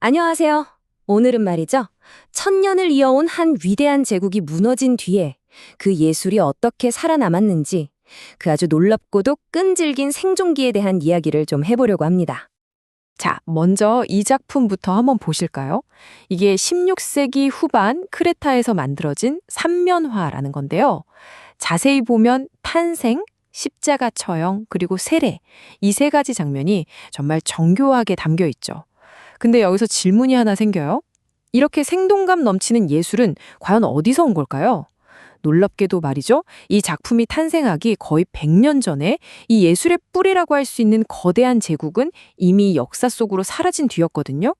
안녕하세요. 오늘은 말이죠. 천년을 이어온 한 위대한 제국이 무너진 뒤에 그 예술이 어떻게 살아남았는지 그 아주 놀랍고도 끈질긴 생존기에 대한 이야기를 좀 해보려고 합니다. 자, 먼저 이 작품부터 한번 보실까요? 이게 16세기 후반 크레타에서 만들어진 삼면화라는 건데요. 자세히 보면 탄생, 십자가 처형, 그리고 세례, 이 세 가지 장면이 정말 정교하게 담겨 있죠. 근데 여기서 질문이 하나 생겨요. 이렇게 생동감 넘치는 예술은 과연 어디서 온 걸까요? 놀랍게도 말이죠. 이 작품이 탄생하기 거의 100년 전에 이 예술의 뿌리라고 할 수 있는 거대한 제국은 이미 역사 속으로 사라진 뒤였거든요.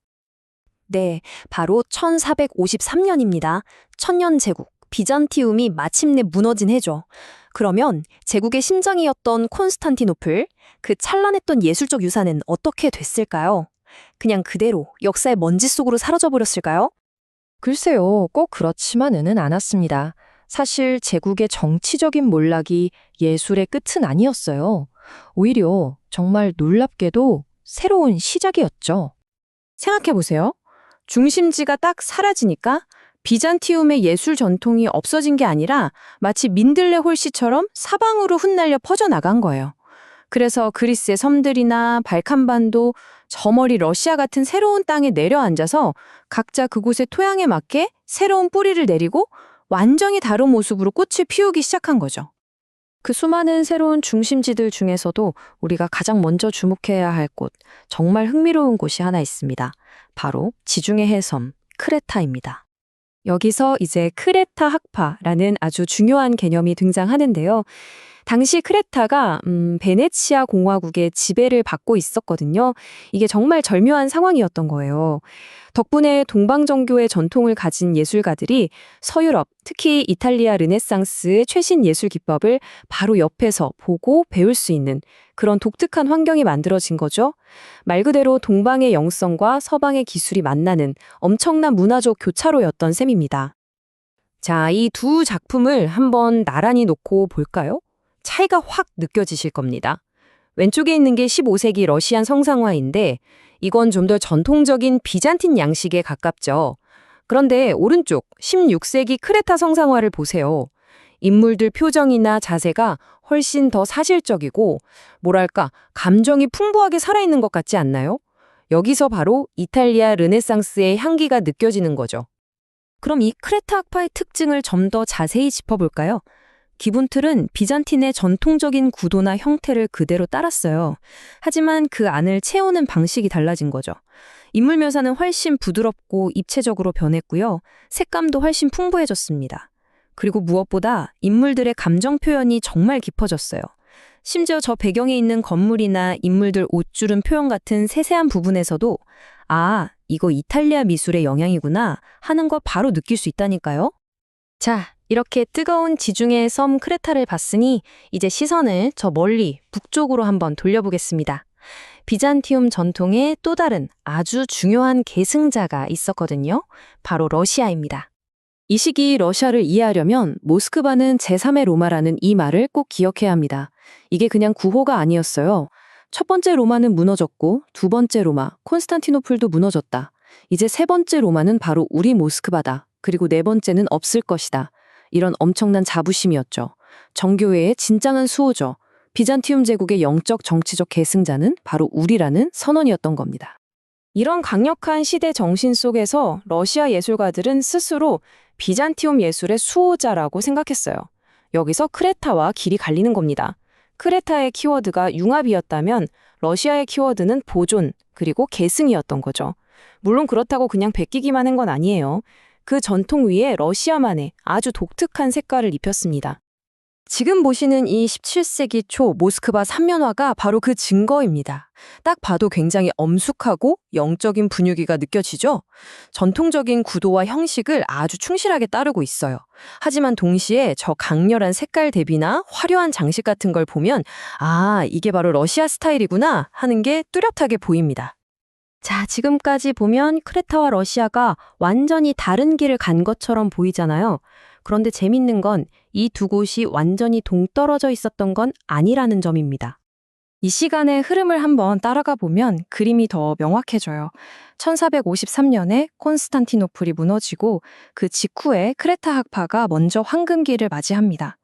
네, 바로 1453년입니다. 천년 제국, 비잔티움이 마침내 무너진 해죠. 그러면 제국의 심장이었던 콘스탄티노플, 그 찬란했던 예술적 유산은 어떻게 됐을까요? 그냥 그대로 역사의 먼지 속으로 사라져 버렸을까요? 글쎄요, 꼭 그렇지만은 않았습니다. 사실 제국의 정치적인 몰락이 예술의 끝은 아니었어요. 오히려 정말 놀랍게도 새로운 시작이었죠. 생각해보세요. 중심지가 딱 사라지니까 비잔티움의 예술 전통이 없어진 게 아니라 마치 민들레 홀씨처럼 사방으로 흩날려 퍼져나간 거예요. 그래서 그리스의 섬들이나 발칸반도, 저머리 러시아 같은 새로운 땅에 내려앉아서 각자 그곳의 토양에 맞게 새로운 뿌리를 내리고 완전히 다른 모습으로 꽃을 피우기 시작한 거죠. 그 수많은 새로운 중심지들 중에서도 우리가 가장 먼저 주목해야 할 곳, 정말 흥미로운 곳이 하나 있습니다. 바로 지중해 해섬, 크레타입니다. 여기서 이제 크레타 학파라는 아주 중요한 개념이 등장하는데요. 당시 크레타가 음, 베네치아 공화국의 지배를 받고 있었거든요. 이게 정말 절묘한 상황이었던 거예요. 덕분에 동방정교의 전통을 가진 예술가들이 서유럽, 특히 이탈리아 르네상스의 최신 예술 기법을 바로 옆에서 보고 배울 수 있는 그런 독특한 환경이 만들어진 거죠. 말 그대로 동방의 영성과 서방의 기술이 만나는 엄청난 문화적 교차로였던 셈입니다. 자, 이 두 작품을 한번 나란히 놓고 볼까요? 차이가 확 느껴지실 겁니다. 왼쪽에 있는 게 15세기 러시안 성상화인데 이건 좀 더 전통적인 비잔틴 양식에 가깝죠. 그런데 오른쪽 16세기 크레타 성상화를 보세요. 인물들 표정이나 자세가 훨씬 더 사실적이고 뭐랄까 감정이 풍부하게 살아있는 것 같지 않나요? 여기서 바로 이탈리아 르네상스의 향기가 느껴지는 거죠. 그럼 이 크레타 학파의 특징을 좀 더 자세히 짚어볼까요? 기분틀은 비잔틴의 전통적인 구도나 형태를 그대로 따랐어요. 하지만 그 안을 채우는 방식이 달라진 거죠. 인물 묘사는 훨씬 부드럽고 입체적으로 변했고요. 색감도 훨씬 풍부해졌습니다. 그리고 무엇보다 인물들의 감정 표현이 정말 깊어졌어요. 심지어 저 배경에 있는 건물이나 인물들 옷주름 표현 같은 세세한 부분에서도 아, 이거 이탈리아 미술의 영향이구나 하는 거 바로 느낄 수 있다니까요. 자, 이렇게 뜨거운 지중해 섬 크레타를 봤으니 이제 시선을 저 멀리 북쪽으로 한번 돌려보겠습니다. 비잔티움 전통의 또 다른 아주 중요한 계승자가 있었거든요. 바로 러시아입니다. 이 시기 러시아를 이해하려면 모스크바는 제3의 로마라는 이 말을 꼭 기억해야 합니다. 이게 그냥 구호가 아니었어요. 첫 번째 로마는 무너졌고 두 번째 로마, 콘스탄티노플도 무너졌다. 이제 세 번째 로마는 바로 우리 모스크바다. 그리고 네 번째는 없을 것이다. 이런 엄청난 자부심이었죠. 정교회의 진정한 수호죠. 비잔티움 제국의 영적 정치적 계승자는 바로 우리라는 선언이었던 겁니다. 이런 강력한 시대 정신 속에서 러시아 예술가들은 스스로 비잔티움 예술의 수호자라고 생각했어요. 여기서 크레타와 길이 갈리는 겁니다. 크레타의 키워드가 융합이었다면 러시아의 키워드는 보존 그리고 계승이었던 거죠. 물론 그렇다고 그냥 베끼기만 한 건 아니에요. 그 전통 위에 러시아만의 아주 독특한 색깔을 입혔습니다. 지금 보시는 이 17세기 초 모스크바 삼면화가 바로 그 증거입니다. 딱 봐도 굉장히 엄숙하고 영적인 분위기가 느껴지죠? 전통적인 구도와 형식을 아주 충실하게 따르고 있어요. 하지만 동시에 저 강렬한 색깔 대비나 화려한 장식 같은 걸 보면 아, 이게 바로 러시아 스타일이구나 하는 게 뚜렷하게 보입니다. 자, 지금까지 보면 크레타와 러시아가 완전히 다른 길을 간 것처럼 보이잖아요. 그런데 재밌는 건 이 두 곳이 완전히 동떨어져 있었던 건 아니라는 점입니다. 이 시간의 흐름을 한번 따라가 보면 그림이 더 명확해져요. 1453년에 콘스탄티노플이 무너지고 그 직후에 크레타 학파가 먼저 황금기를 맞이합니다.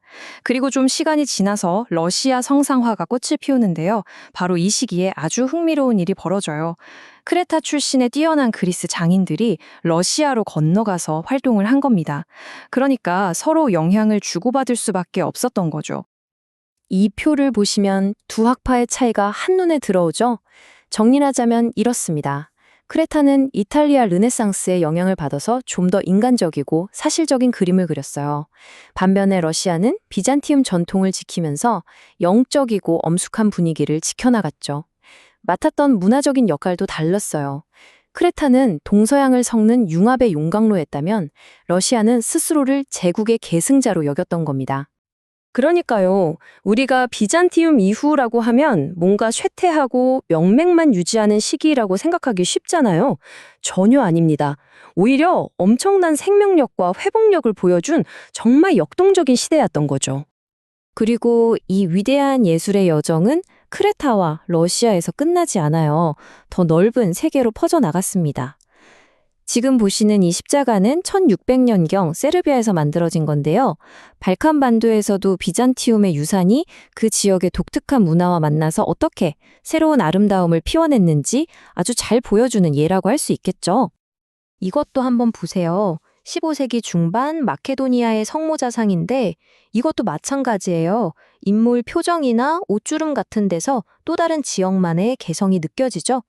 그리고 좀 시간이 지나서 러시아 성상화가 꽃을 피우는데요. 바로 이 시기에 아주 흥미로운 일이 벌어져요. 크레타 출신의 뛰어난 그리스 장인들이 러시아로 건너가서 활동을 한 겁니다. 그러니까 서로 영향을 주고받을 수밖에 없었던 거죠. 이 표를 보시면 두 학파의 차이가 한눈에 들어오죠? 정리하자면 이렇습니다. 크레타는 이탈리아 르네상스의 영향을 받아서 좀 더 인간적이고 사실적인 그림을 그렸어요. 반면에 러시아는 비잔티움 전통을 지키면서 영적이고 엄숙한 분위기를 지켜나갔죠. 맡았던 문화적인 역할도 달랐어요. 크레타는 동서양을 섞는 융합의 용광로였다면 러시아는 스스로를 제국의 계승자로 여겼던 겁니다. 그러니까요. 우리가 비잔티움 이후라고 하면 뭔가 쇠퇴하고 명맥만 유지하는 시기라고 생각하기 쉽잖아요. 전혀 아닙니다. 오히려 엄청난 생명력과 회복력을 보여준 정말 역동적인 시대였던 거죠. 그리고 이 위대한 예술의 여정은 크레타와 러시아에서 끝나지 않아요. 더 넓은 세계로 퍼져나갔습니다. 지금 보시는 이 십자가는 1600년경 세르비아에서 만들어진 건데요. 발칸 반도에서도 비잔티움의 유산이 그 지역의 독특한 문화와 만나서 어떻게 새로운 아름다움을 피워냈는지 아주 잘 보여주는 예라고 할 수 있겠죠. 이것도 한번 보세요. 15세기 중반 마케도니아의 성모자상인데 이것도 마찬가지예요. 인물 표정이나 옷주름 같은 데서 또 다른 지역만의 개성이 느껴지죠.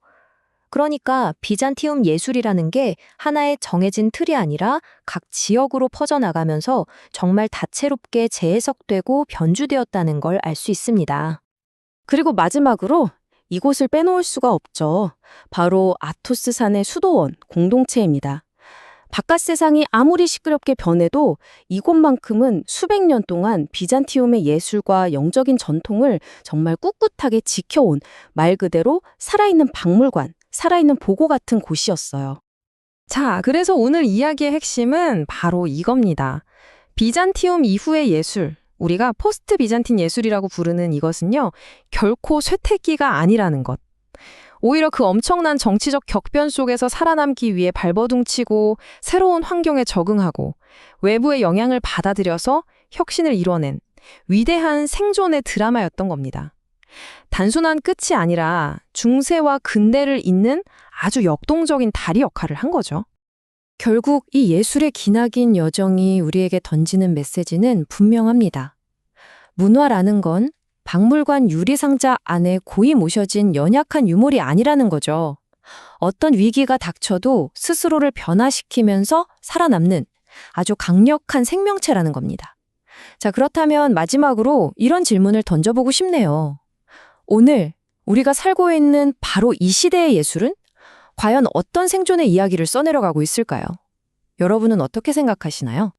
그러니까 비잔티움 예술이라는 게 하나의 정해진 틀이 아니라 각 지역으로 퍼져나가면서 정말 다채롭게 재해석되고 변주되었다는 걸 알 수 있습니다. 그리고 마지막으로 이곳을 빼놓을 수가 없죠. 바로 아토스 산의 수도원 공동체입니다. 바깥 세상이 아무리 시끄럽게 변해도 이곳만큼은 수백 년 동안 비잔티움의 예술과 영적인 전통을 정말 꿋꿋하게 지켜온 말 그대로 살아있는 박물관, 살아있는 보고 같은 곳이었어요. 자, 그래서 오늘 이야기의 핵심은 바로 이겁니다. 비잔티움 이후의 예술, 우리가 포스트 비잔틴 예술이라고 부르는 이것은요, 결코 쇠퇴기가 아니라는 것. 오히려 그 엄청난 정치적 격변 속에서 살아남기 위해 발버둥치고 새로운 환경에 적응하고 외부의 영향을 받아들여서 혁신을 이뤄낸 위대한 생존의 드라마였던 겁니다. 단순한 끝이 아니라 중세와 근대를 잇는 아주 역동적인 다리 역할을 한 거죠. 결국 이 예술의 기나긴 여정이 우리에게 던지는 메시지는 분명합니다. 문화라는 건 박물관 유리상자 안에 고이 모셔진 연약한 유물이 아니라는 거죠. 어떤 위기가 닥쳐도 스스로를 변화시키면서 살아남는 아주 강력한 생명체라는 겁니다. 자, 그렇다면 마지막으로 이런 질문을 던져보고 싶네요. 오늘 우리가 살고 있는 바로 이 시대의 예술은 과연 어떤 생존의 이야기를 써내려가고 있을까요? 여러분은 어떻게 생각하시나요?